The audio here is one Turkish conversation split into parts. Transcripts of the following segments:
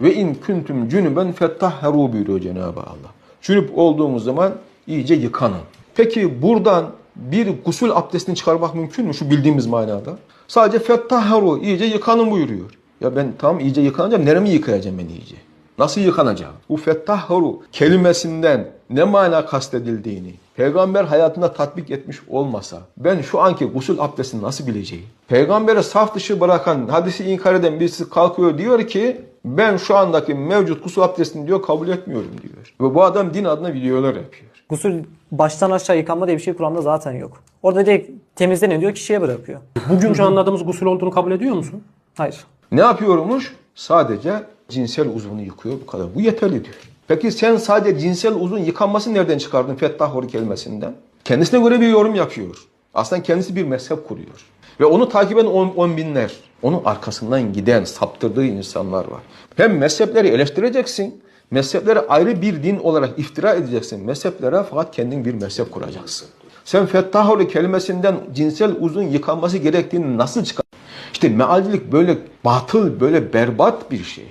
Ve in kuntum cunuben fettahharu buyuruyor Cenab-ı Allah. Cünüp olduğumuz zaman iyice yıkanın. Peki buradan bir gusül abdestini çıkarmak mümkün mü şu bildiğimiz manada? Sadece fettahharu iyice yıkanın buyuruyor. Ya ben tam iyice yıkanacağım. Neremi yıkayacağım ben iyice? Nasıl yıkanacağım? Bu fettahharu kelimesinden ne mana kastedildiğini peygamber hayatında tatbik etmiş olmasa ben şu anki gusül abdestini nasıl bileceğim? Peygambere saf dışı bırakan, hadisi inkar eden birisi kalkıyor diyor ki ben şu andaki mevcut gusül abdestini diyor kabul etmiyorum diyor. Ve bu adam din adına videolar yapıyor. Gusül baştan aşağı yıkanma diye bir şey Kur'an'da zaten yok. Orada direkt temizlenen diyor kişiye bırakıyor. Bugünkü anladığımız gusül olduğunu kabul ediyor musun? Hayır. Ne yapıyormuş? Sadece cinsel uzvunu yıkıyor bu kadar. Bu yeterli diyor. Peki sen sadece cinsel uzun yıkanması nereden çıkardın fettahur kelimesinden? Kendisine göre bir yorum yapıyor. Aslında kendisi bir mezhep kuruyor. Ve onu takip eden on, on binler, onun arkasından giden, saptırdığı insanlar var. Hem mezhepleri eleştireceksin, mezheplere ayrı bir din olarak iftira edeceksin. Mezheplere fakat kendin bir mezhep kuracaksın. Sen fettahur kelimesinden cinsel uzun yıkanması gerektiğini nasıl çıkar? İşte mealcilik böyle batıl, böyle berbat bir şey.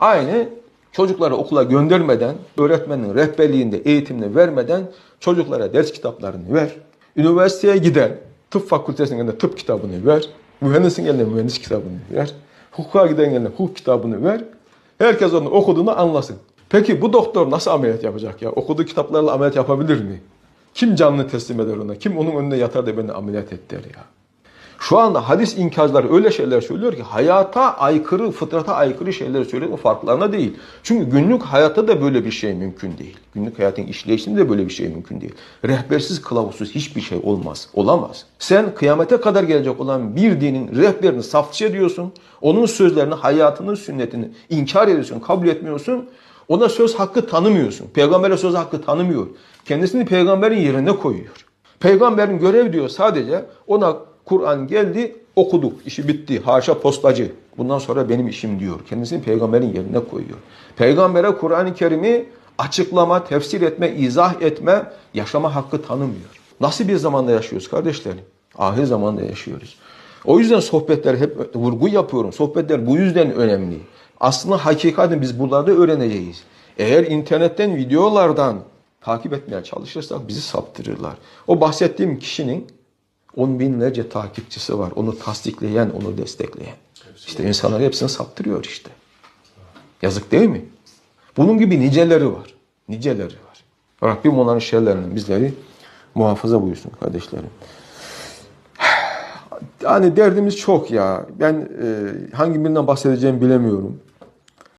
Aynı çocukları okula göndermeden, öğretmenin rehberliğinde eğitimini vermeden çocuklara ders kitaplarını ver. Üniversiteye giden, tıp fakültesine giden tıp kitabını ver. Mühendisin eline mühendis kitabını ver. Hukuka giden eline hukuk kitabını ver. Herkes onu okuduğunu anlasın. Peki bu doktor nasıl ameliyat yapacak ya? Okuduğu kitaplarla ameliyat yapabilir mi? Kim canını teslim eder ona? Kim onun önüne yatar da beni ameliyat et der ya? Şu anda hadis inkarcıları öyle şeyler söylüyor ki hayata aykırı, fıtrata aykırı şeyler söylüyor. O farklarına değil. Çünkü günlük hayatta da böyle bir şey mümkün değil. Günlük hayatın işleyişinde de böyle bir şey mümkün değil. Rehbersiz, kılavuzsuz hiçbir şey olmaz. Olamaz. Sen kıyamete kadar gelecek olan bir dinin rehberini safçı ediyorsun. Onun sözlerini, hayatının sünnetini inkar ediyorsun, kabul etmiyorsun. Ona söz hakkı tanımıyorsun. Peygambere söz hakkı tanımıyor. Kendisini peygamberin yerine koyuyor. Peygamberin görev diyor sadece ona Kur'an geldi okuduk işi bitti haşa postacı bundan sonra benim işim diyor. Kendisini peygamberin yerine koyuyor. Peygambere Kur'an-ı Kerim'i açıklama, tefsir etme, izah etme, yaşama hakkı tanımıyor. Nasıl bir zamanda yaşıyoruz kardeşlerim? Ahir zamanda yaşıyoruz. O yüzden sohbetler hep vurgu yapıyorum. Sohbetler bu yüzden önemli. Aslında hakikaten biz buralarda öğreneceğiz. Eğer internetten, videolardan takip etmeye çalışırsak bizi saptırırlar. O bahsettiğim kişinin on binlerce takipçisi var. Onu tasdikleyen, onu destekleyen. İşte insanlar hepsini saptırıyor işte. Yazık değil mi? Bunun gibi niceleri var. Niceleri var. Rabbim onların şerlerinden bizleri muhafaza buyursun kardeşlerim. Yani derdimiz çok ya. Ben e, hangi birinden bahsedeceğimi bilemiyorum.